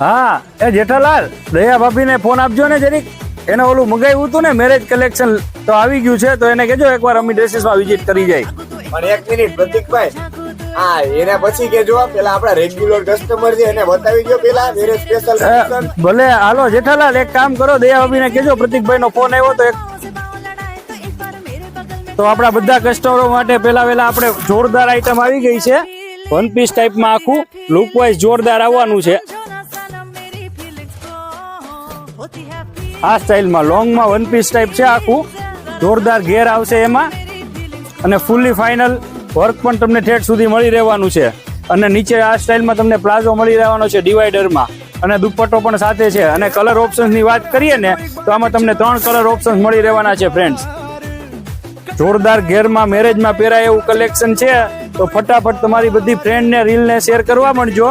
હા એ જેઠાલાલ દયા ભાભીને ફોન આપજો ને જરીક. એને ઓલું મંગાવ્યું હતું ને મેરેજ કલેક્શન તો આવી ગયું છે તો એને કહેજો એકવાર અમી ડ્રેસીસમાં વિઝિટ કરી જાય. પણ એક મિનિટ પ્રતિકભાઈ હા એના પછી કેજો પેલા આપણા રેગ્યુલર કસ્ટમર છે એને બતાવી દો પેલા મેરેજ સ્પેશિયલ ભલે હાલો જેઠાલાલ એક કામ કરો દયા ભાભીને કહેજો પ્રતિકભાઈ નો ફોન આવ્યો તો એક તો આપણા બધા કસ્ટમરો માટે પેલા વેલા આપણે જોરદાર આઈટમ આવી ગઈ છે. વન પીસ ટાઈપમાં આખું લુક વાઇઝ જોરદાર આવવાનું છે. આ સ્ટાઇલમાં લોંગમાં વન પીસ ટાઈપ છે આખું. જોરદાર ઘેર આવશે એમાં. અને ફૂલ્લી ફાઇનલ વર્ક પણ તમને ઠેઠ સુધી મળી રહેવાનું છે. અને નીચે આ સ્ટાઇલમાં તમને પ્લાઝો મળી રહેવાનો છે ડિવાઈડરમાં અને દુપટ્ટો પણ સાથે છે. અને કલર ઓપ્શન્સની વાત કરીએ ને, તો આમાં તમને ત્રણ કલર ઓપ્શન્સ મળી રહેવાના છે ફ્રેન્ડ્સ જોરદાર ઘેરમાં મેરેજમાં પહેરાય એવું કલેક્શન છે. તો ફટાફટ તમારી બધી ફ્રેન્ડને રીલને શેર કરવા માંડજો.